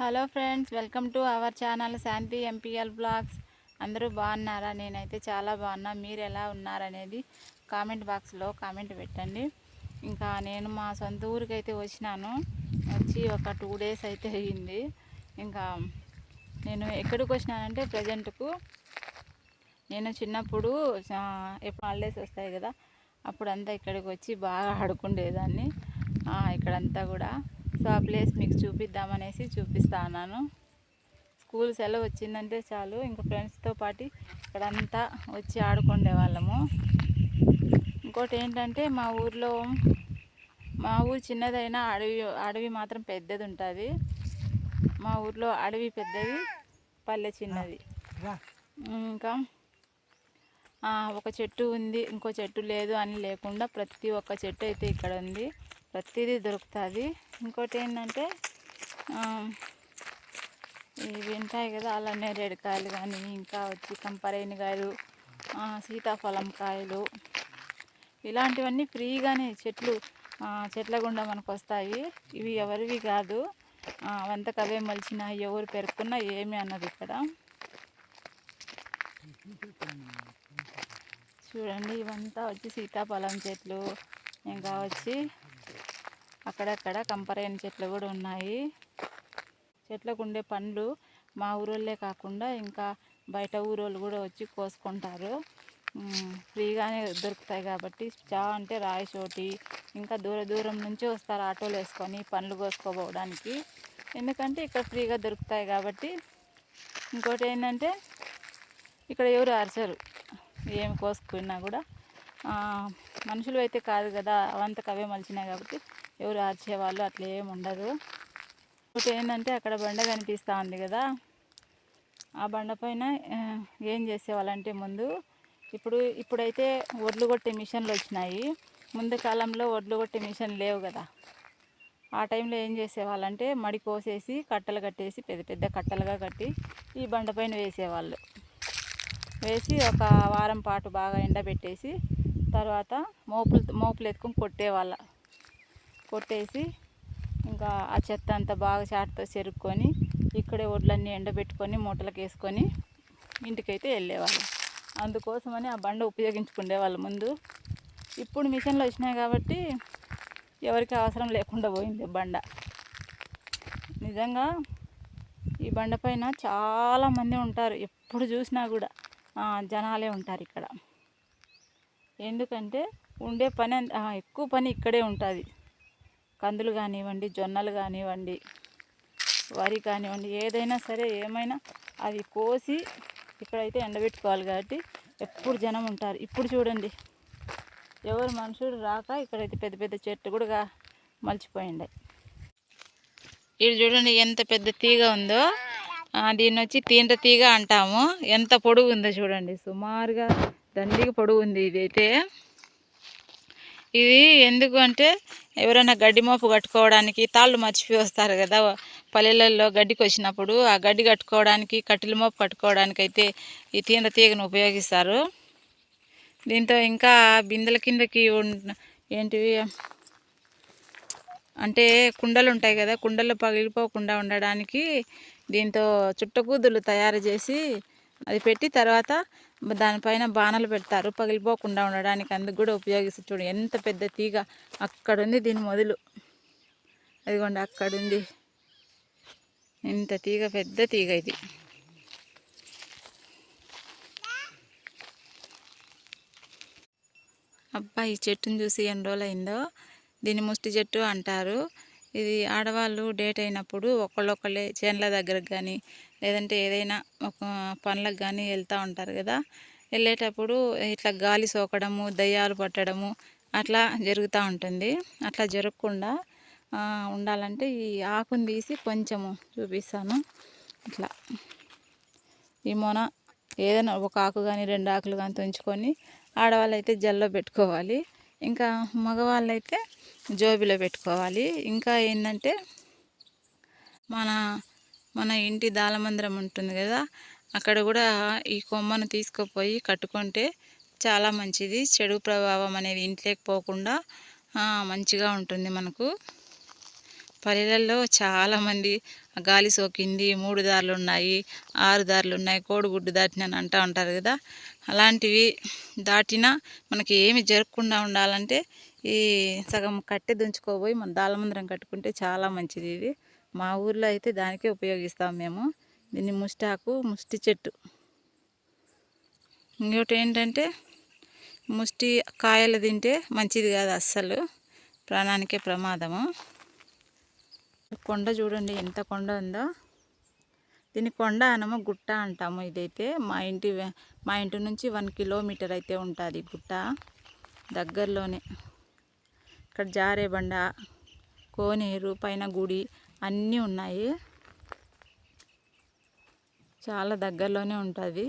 Hello friends welcome to our channel Shanti MPL blogs. అందరూ బాగున్నారా? నేనైతే చాలా బాగున్నా. మీరు ఎలా ఉన్నారనేది కామెంట్ బాక్స్లో కామెంట్ పెట్టండి. ఇంకా నేను మా సొంత ఊరికి అయితే వచ్చినాను. వచ్చి ఒక టూ డేస్ అయితే అయ్యింది. ఇంకా నేను ఎక్కడికి వచ్చినానంటే ప్రజెంట్కు నేను చిన్నప్పుడు ఎప్పుడు హాలిడేస్ వస్తాయి కదా అప్పుడంతా ఇక్కడికి వచ్చి బాగా ఆడుకుండేదాన్ని. ఇక్కడంతా కూడా. సో ఆ ప్లేస్ మీకు చూపిద్దామనేసి చూపిస్తా ఉన్నాను స్కూల్ సెలవు వచ్చిందంటే చాలు. ఇంకా ఫ్రెండ్స్తో పాటు ఇక్కడంతా వచ్చి ఆడుకునే వాళ్ళము. ఇంకోటి ఏంటంటే మా ఊర్లో మా ఊరు చిన్నదైనా అడవి అడవి మాత్రం పెద్దది ఉంటుంది మా ఊర్లో అడవి పెద్దది పల్లె చిన్నది. ఇంకా ఒక చెట్టు ఉంది. ఇంకో చెట్టు లేదు అని లేకుండా ప్రతి ఒక్క చెట్టు అయితే ఇక్కడ ఉంది ప్రతిదీ దొరుకుతుంది. ఇంకోటి ఏంటంటే ఇవి ఉంటాయి కదా అలా నేరేడుకాయలు కానీ ఇంకా వచ్చి కంపరైన కాయలు సీతాఫలం కాయలు ఇలాంటివన్నీ ఫ్రీగానే చెట్లు చెట్ల గుండా మనకు వస్తాయి ఇవి ఎవరివి కాదు ఆ, అవంతకు అవే మలిచిన ఎవరు పెరుక్కున్నా ఏమి అన్నది ఇక్కడ. చూడండి ఇవంతా వచ్చి సీతాఫలం చెట్లు ఇంకా వచ్చి అక్కడక్కడ కంపరైన చెట్లు కూడా ఉన్నాయి. చెట్లకు ఉండే పండ్లు మా ఊరోళ్ళే కాకుండా ఇంకా బయట ఊరోళ్ళు కూడా వచ్చి కోసుకుంటారు. ఫ్రీగానే దొరుకుతాయి కాబట్టి చా అంటే రాయచోటి ఇంకా దూర దూరం నుంచి వస్తారు ఆటోలు వేసుకొని పండ్లు కోసుకోపోవడానికి. ఎందుకంటే ఇక్కడ ఫ్రీగా దొరుకుతాయి కాబట్టి ఇంకోటి ఏంటంటే ఇక్కడ ఎవరు అరచరు ఏం కోసుకున్నా కూడా. మనుషులు అయితే కాదు కదా అవంతకు అవే మలిచినాయి కాబట్టి ఎవరు ఆర్చేవాళ్ళు అట్లా ఏమి ఉండదు. ఒకటి ఏంటంటే అక్కడ బండ కనిపిస్తూ ఉంది కదా. ఆ బండ పైన ఏం చేసేవాళ్ళంటే ముందు ఇప్పుడు ఇప్పుడైతే ఒడ్లు కొట్టే మిషన్లు వచ్చినాయి. ముందు కాలంలో ఒడ్లు కొట్టే మిషన్ లేవు కదా. ఆ టైంలో ఏం చేసేవాళ్ళంటే మడి కోసేసి కట్టలు కట్టేసి పెద్ద పెద్ద కట్టలుగా కట్టి ఈ బండ పైన వేసేవాళ్ళు. వేసి ఒక వారం పాటు బాగా ఎండబెట్టేసి తర్వాత మోపులు మోపులు ఎత్తుకొని కొట్టేవాళ్ళ. కొట్టేసి ఇంకా ఆ చెత్త అంతా బాగా చాటుతో చెరుక్కొని ఇక్కడే వడ్లన్నీ ఎండబెట్టుకొని మూటలకు వేసుకొని ఇంటికైతే వెళ్ళేవాళ్ళు. అందుకోసమని ఆ బండ ఉపయోగించుకునే వాళ్ళు ముందు. ఇప్పుడు మిషన్లు వచ్చినాయి కాబట్టి ఎవరికి అవసరం లేకుండా పోయింది బండ. నిజంగా ఈ బండ పైన చాలామంది ఉంటారు. ఎప్పుడు చూసినా కూడా జనాలే ఉంటారు ఇక్కడ. ఎందుకంటే ఉండే పని ఎక్కువ పని ఇక్కడే ఉంటుంది. కందులు కానివ్వండి జొన్నలు కానివ్వండి వరి కానివ్వండి ఏదైనా సరే ఏమైనా అది కోసి ఇక్కడైతే ఎండబెట్టుకోవాలి కాబట్టి ఎప్పుడు జనం ఉంటారు. ఇప్పుడు చూడండి ఎవరు మనుషులు రాక ఇక్కడైతే పెద్ద పెద్ద చెట్లు కూడా గా- మలిచిపోయిండాయి. ఇది చూడండి ఎంత పెద్ద తీగ ఉందో దీన్ని వచ్చి తీంట తీగ అంటాము. ఎంత పొడుగు ఉందో చూడండి సుమారుగా దండిగా పొడుగు ఉంది ఇదైతే. ఇది ఎందుకు అంటే ఎవరైనా గడ్డి మోపు కట్టుకోవడానికి తాళ్ళు మర్చిపోయి వస్తారు కదా. పల్లెలలో గడ్డికి వచ్చినప్పుడు ఆ గడ్డి కట్టుకోవడానికి కట్టెల మోపు కట్టుకోవడానికి అయితే ఈ తీండ తీగను ఉపయోగిస్తారు. దీంతో ఇంకా బిందెల కిందకి ఏంటివి అంటే కుండలు ఉంటాయి కదా కుండలు పగిలిపోకుండా ఉండడానికి దీంతో చుట్టకూదులు తయారు చేసి అది పెట్టి తర్వాత దానిపైన బాణలు పెడతారు. పగిలిపోకుండా ఉండడానికి అందుకు కూడా ఉపయోగిస్తారు చూడు. ఎంత పెద్ద తీగ అక్కడుంది దీని మొదలు. అదిగోండి అక్కడుంది. ఇంత తీగ పెద్ద తీగ ఇది. అబ్బా ఈ చెట్టుని చూసి ఎన్ని రోజులు అయిందో దీన్ని ముష్టి చెట్టు అంటారు. ఇది ఆడవాళ్ళు డేట్ అయినప్పుడు ఒకళ్ళొకళ్ళే చేన్ల దగ్గరకు కానీ లేదంటే ఏదైనా ఒక పనులకు కానీ వెళ్తూ ఉంటారు కదా. వెళ్ళేటప్పుడు ఇట్లా గాలి సోకడము దయ్యాలు పట్టడము అట్లా జరుగుతూ ఉంటుంది. అట్లా జరగకుండా ఉండాలంటే ఈ ఆకును తీసి కొంచెము చూపిస్తాను. ఇట్లా. ఈ మొన ఏదైనా ఒక ఆకు కానీ రెండు ఆకులు కానీ తుంచుకొని ఆడవాళ్ళు అయితే జల్లో పెట్టుకోవాలి. ఇంకా మగవాళ్ళు అయితే జోబిలో పెట్టుకోవాలి. ఇంకా ఏంటంటే మన మన ఇంటి దాలమందిరం ఉంటుంది కదా అక్కడ కూడా ఈ కొమ్మను తీసుకుపోయి కట్టుకుంటే చాలా మంచిది. చెడు ప్రభావం అనేది ఇంట్లోకి పోకుండా మంచిగా ఉంటుంది మనకు. పల్లెలలో చాలామంది గాలి సోకింది మూడు దారులు ఉన్నాయి ఆరు దారులు ఉన్నాయి కోడిగుడ్డు దాటిన అని అంటూ ఉంటారు కదా. అలాంటివి దాటినా మనకి ఏమి జరగకుండా ఉండాలంటే ఈ సగం కట్టె దుంచుకోబోయి మన దాళమందిరం కట్టుకుంటే చాలా మంచిది ఇది. మా ఊర్లో అయితే దానికే ఉపయోగిస్తాం మేము. దీన్ని ముష్టాకు ముష్టి చెట్టు. ఇంకోటి ఏంటంటే ముష్టి కాయలు తింటే మంచిది కాదు అస్సలు. ప్రాణానికే ప్రమాదము. కొండ చూడండి ఎంత కొండ ఉందో. దీన్ని కొండ అనము గుట్ట అంటాము ఇదైతే. మా ఇంటి మా ఇంటి నుంచి వన్ కిలోమీటర్ అయితే ఉంటుంది గుట్ట దగ్గరలోనే. ఇక్కడ జారేబండ కోనేరు పైన గుడి అన్నీ ఉన్నాయి. చాలా దగ్గరలోనే ఉంటుంది.